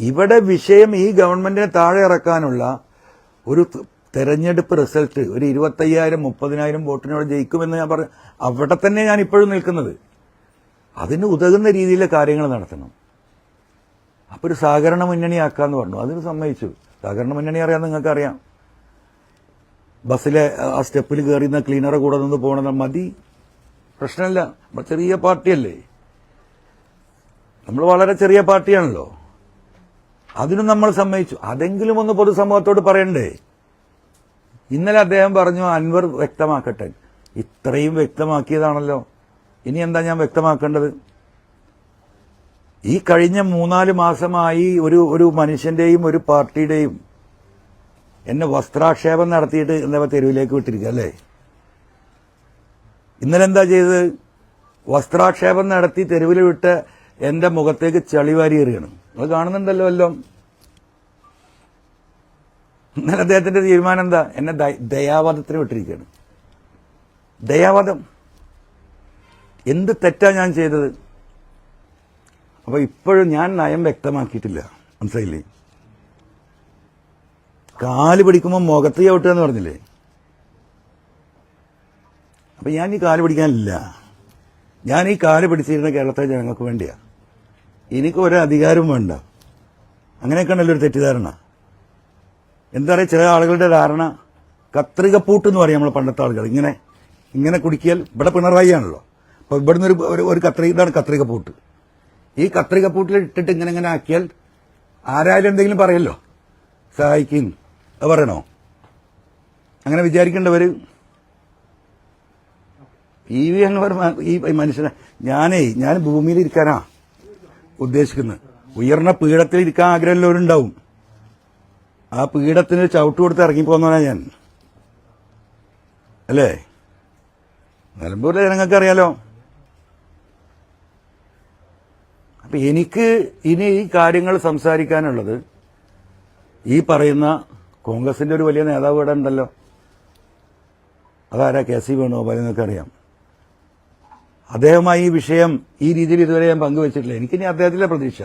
ഇവിടെ വിഷയം ഈ ഗവൺമെന്റിനെ താഴെ ഇറക്കാനുള്ള ഒരു തെരഞ്ഞെടുപ്പ് റിസൾട്ട് ഒരു ഇരുപത്തയ്യായിരം മുപ്പതിനായിരം വോട്ടിനോട് ജയിക്കുമെന്ന് ഞാൻ പറഞ്ഞു അവിടെ തന്നെ ഞാൻ ഇപ്പോഴും നിൽക്കുന്നത്. അതിന് ഉതകുന്ന രീതിയിലെ കാര്യങ്ങൾ നടത്തണം. അപ്പൊ ഒരു സഹകരണ മുന്നണിയാക്കാന്ന് പറഞ്ഞു. അതിന് സമ്മതിച്ചു. സഹകരണ മുന്നണി അറിയാം ബസ്സിലെ ആ സ്റ്റെപ്പിൽ കയറിയുന്ന ക്ലീനറെ കൂടെ നിന്ന് പോകണത് മതി. പ്രശ്നമില്ല. ചെറിയ പാർട്ടിയല്ലേ. നമ്മൾ വളരെ ചെറിയ പാർട്ടിയാണല്ലോ. അതിനും നമ്മൾ സമ്മതിച്ചു. അതെങ്കിലും ഒന്ന് പൊതുസമൂഹത്തോട് പറയണ്ടേ? ഇന്നലെ അദ്ദേഹം പറഞ്ഞു അൻവർ വ്യക്തമാക്കട്ടെ. ഇത്രയും വ്യക്തമാക്കിയതാണല്ലോ. ഇനി എന്താ ഞാൻ വ്യക്തമാക്കേണ്ടത്? ഈ കഴിഞ്ഞ മൂന്നാൽ മാസമായി ഒരു ഒരു മനുഷ്യന്റെയും ഒരു പാർട്ടിയുടെയും എന്നെ വസ്ത്രാക്ഷേപം നടത്തിയിട്ട് എന്താ തെരുവിലേക്ക് വിട്ടിരിക്കുക അല്ലേ? ഇന്നലെ എന്താ ചെയ്തത്? വസ്ത്രാക്ഷേപം നടത്തി തെരുവിൽ വിട്ട് എന്റെ മുഖത്തേക്ക് ചളിവാരി എറിയണം. അത് കാണുന്നുണ്ടല്ലോ എല്ലാം. ഇന്നലെ അദ്ദേഹത്തിന്റെ തീരുമാനം എന്താ? എന്നെ ദയാവാദത്തിന് വിട്ടിരിക്കുകയാണ്. ദയാവാദം. എന്ത് തെറ്റാ ഞാൻ ചെയ്തത്? അപ്പൊ ഇപ്പോഴും ഞാൻ നയം വ്യക്തമാക്കിയിട്ടില്ല. മനസ്സിലായില്ലേ? കാൽ പിടിക്കുമ്പോൾ മുഖത്ത് ചവിട്ടുക എന്ന് പറഞ്ഞില്ലേ? അപ്പൊ ഞാൻ ഈ കാൽ പിടിക്കാനില്ല. ഞാൻ ഈ കാൽ പിടിച്ചിരുന്ന കേരളത്തിലെ ജനങ്ങൾക്ക് വേണ്ടിയാ. എനിക്ക് ഒരു അധികാരവും വേണ്ട. അങ്ങനെയൊക്കെയാണല്ലോ ഒരു തെറ്റിദ്ധാരണ. എന്താ പറയുക ചില ആളുകളുടെ ധാരണ കത്രികപ്പൂട്ട് എന്ന് പറയും നമ്മൾ പണ്ടത്തെ ആളുകൾ. ഇങ്ങനെ ഇങ്ങനെ കുടിക്കിയാൽ ഇവിടെ പിണറായി ആണല്ലോ അപ്പൊ ഇവിടുന്ന് ഒരു ഒരു- കത്രിക ഇതാണ് കത്രികപ്പൂട്ട്. ഈ കത്രികപ്പൂട്ടിൽ ഇട്ടിട്ട് ഇങ്ങനെ ഇങ്ങനെ ആക്കിയാൽ ആരായാലും എന്തെങ്കിലും പറയല്ലോ. സഹായിക്കും. അത് പറയണോ? അങ്ങനെ വിചാരിക്കേണ്ടവര്? ഈ വി എന്ന് പറഞ്ഞ ഈ മനുഷ്യനെ ഞാനേ ഞാൻ ഭൂമിയിൽ ഇരിക്കാനാ ഉദ്ദേശിക്കുന്നത്. ഉയർന്ന പീഠത്തിൽ ഇരിക്കാൻ ആഗ്രഹമുള്ളവരുണ്ടാവും. ആ പീഠത്തിന് ചവിട്ട് കൊടുത്ത് ഇറങ്ങിപ്പോന്നാണ് ഞാൻ. അല്ലേ? നിലമ്പൂരിലെ ജനങ്ങൾക്ക് അറിയാലോ അപ്പൊ എനിക്ക് ഇനി ഈ കാര്യങ്ങൾ സംസാരിക്കാനുള്ളത് ഈ പറയുന്ന കോൺഗ്രസിന്റെ ഒരു വലിയ നേതാവ് ഇവിടെ ഉണ്ടല്ലോ. അതാരാ? കെ സി വേണുഗോപാൽ അറിയാം. അദ്ദേഹമായി ഈ വിഷയം ഈ രീതിയിൽ ഇതുവരെ ഞാൻ പങ്കുവച്ചിട്ടില്ല. എനിക്കിനി അദ്ദേഹത്തിലെ പ്രതീക്ഷ.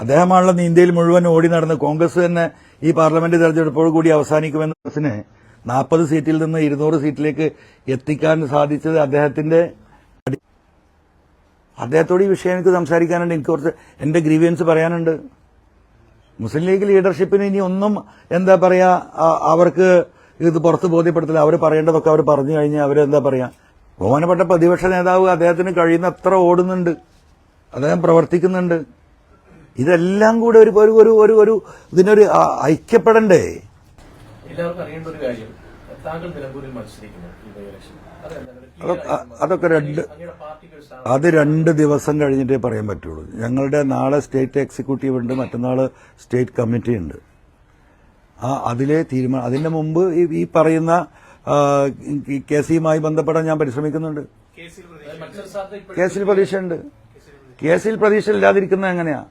അദ്ദേഹമാണല്ലോ ഇന്ത്യയിൽ മുഴുവൻ ഓടി നടന്ന് കോൺഗ്രസ് തന്നെ ഈ പാർലമെന്റ് തെരഞ്ഞെടുപ്പോട് കൂടി അവസാനിക്കുമെന്ന ബസ്സിനെ നാൽപ്പത് സീറ്റിൽ നിന്ന് ഇരുന്നൂറ് സീറ്റിലേക്ക് എത്തിക്കാൻ സാധിച്ചത് അദ്ദേഹത്തിന്റെ അദ്ദേഹത്തോട് ഈ വിഷയം എനിക്ക് സംസാരിക്കാനുണ്ട്. എനിക്ക് കുറച്ച് എന്റെ ഗ്രീവിയൻസ് പറയാനുണ്ട്. മുസ്ലിം ലീഗ് ലീഡർഷിപ്പിന് ഇനി ഒന്നും എന്താ പറയാ അവർക്ക് ഇത് പുറത്ത് ബോധ്യപ്പെടുത്തില്ല. അവർ പറയേണ്ടതൊക്കെ അവർ പറഞ്ഞു കഴിഞ്ഞാൽ അവരെന്താ പറയാ? ബഹുമാനപ്പെട്ട പ്രതിപക്ഷ നേതാവ് അദ്ദേഹത്തിന് കഴിയുന്ന അത്ര ഓടുന്നുണ്ട്. അദ്ദേഹം പ്രവർത്തിക്കുന്നുണ്ട്. ഇതെല്ലാം കൂടെ ഒരു ഒരു ഒരു ഒരു ഒരു ഇതിനൊരു ഐക്യപ്പെടണ്ടേ? എല്ലാവർക്കും അറിയേണ്ട ഒരു കാര്യം താങ്കൾ നിലമ്പൂരിൽ മത്സരിക്കുന്നു ഈ ബൈ അതൊക്കെ രണ്ട് അത് രണ്ട് ദിവസം കഴിഞ്ഞിട്ടേ പറയാൻ പറ്റുള്ളൂ. ഞങ്ങളുടെ നാളെ സ്റ്റേറ്റ് എക്സിക്യൂട്ടീവ് ഉണ്ട് മറ്റന്നാൾ സ്റ്റേറ്റ് കമ്മിറ്റി ഉണ്ട് ആ അതിലെ തീരുമാനം അതിന്റെ മുമ്പ് ഈ പറയുന്ന കേസുമായി ബന്ധപ്പെടാൻ ഞാൻ പരിശ്രമിക്കുന്നുണ്ട്. കേസിൽ പ്രതീക്ഷയുണ്ട്. കേസിൽ പ്രതീക്ഷ ഇല്ലാതിരിക്കുന്നത് എങ്ങനെയാ?